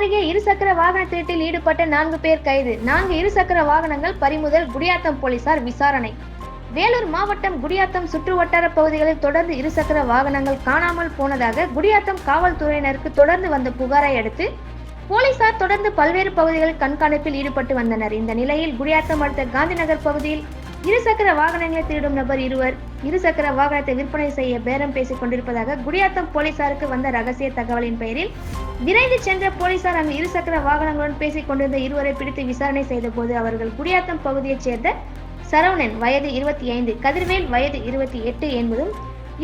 அருகே இருசக்கர வாகன திருட்டில் ஈடுபட்ட நான்கு பேர் கைது. நான்கு இருசக்கர வாகனங்கள் பறிமுதல் குடியாத்தம் போலீசார் விசாரணை. வேலூர் மாவட்டம் குடியாத்தம் சுற்று வட்டார பகுதிகளில் தொடர்ந்து இருசக்கர வாகனங்கள் காணாமல் போனதாக குடியாத்தம் காவல்துறையினருக்கு தொடர்ந்து வந்த புகாரை அடுத்து போலீசார் தொடர்ந்து பல்வேறு பகுதிகளில் கண்காணிப்பில் ஈடுபட்டு வந்தனர். இந்த நிலையில் குடியாத்தம் அடுத்த காந்திநகர் பகுதியில் இருசக்கர வாகனங்களை திருடும் நபர் இருவர். இருசக்கர வாகனத்தை விற்பனை செய்ய பேரம் பேசிக் கொண்டிருப்பதாக குடியாத்தம் போலீசாருக்கு வந்த ரகசிய தகவலின் பெயரில் விரைந்து சென்ற போலீசார் அங்கு இருசக்கர வாகனங்களுடன் பேசிக் கொண்டிருந்த இருவரை பிடித்து விசாரணை செய்தபோது அவர்கள் குடியாத்தம் பகுதியைச் சேர்ந்த சரவணன் வயது இருபத்தி ஐந்து கதிர்வேல் வயது இருபத்தி எட்டு என்பதும்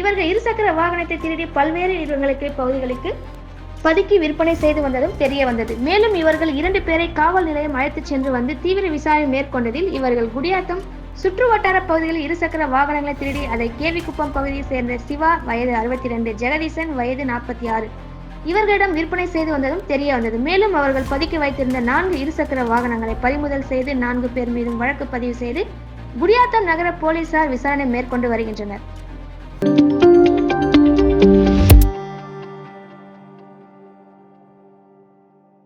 இவர்கள் இருசக்கர வாகனத்தை திருடி பல்வேறு இடங்களுக்கு பகுதிகளுக்கு பதுக்கி விற்பனை செய்து வந்ததும் தெரிய வந்தது. மேலும் இவர்கள் இரண்டு பேரை காவல் நிலையம் அழைத்துச் சென்று வந்து தீவிர விசாரணை மேற்கொண்டதில் இவர்கள் குடியாத்தம் சுற்று வட்டார பகுதிகளில் இருசக்கர வாகனங்களை திருடி அதை கேவிக்குப்பம் பகுதியை சேர்ந்த சிவா வயது அறுபத்தி ரெண்டு ஜெகதீசன் வயது நாற்பத்தி ஆறு. இவர்களிடம் விற்பனை செய்து வந்ததும் தெரிய வந்தது. மேலும் அவர்கள் பதுக்கி வைத்திருந்த நான்கு இருசக்கர வாகனங்களை பறிமுதல் செய்து நான்கு பேர் மீதும் வழக்கு பதிவு செய்து குடியாத்தம் நகர போலீசார் விசாரணை மேற்கொண்டு வருகின்றனர்.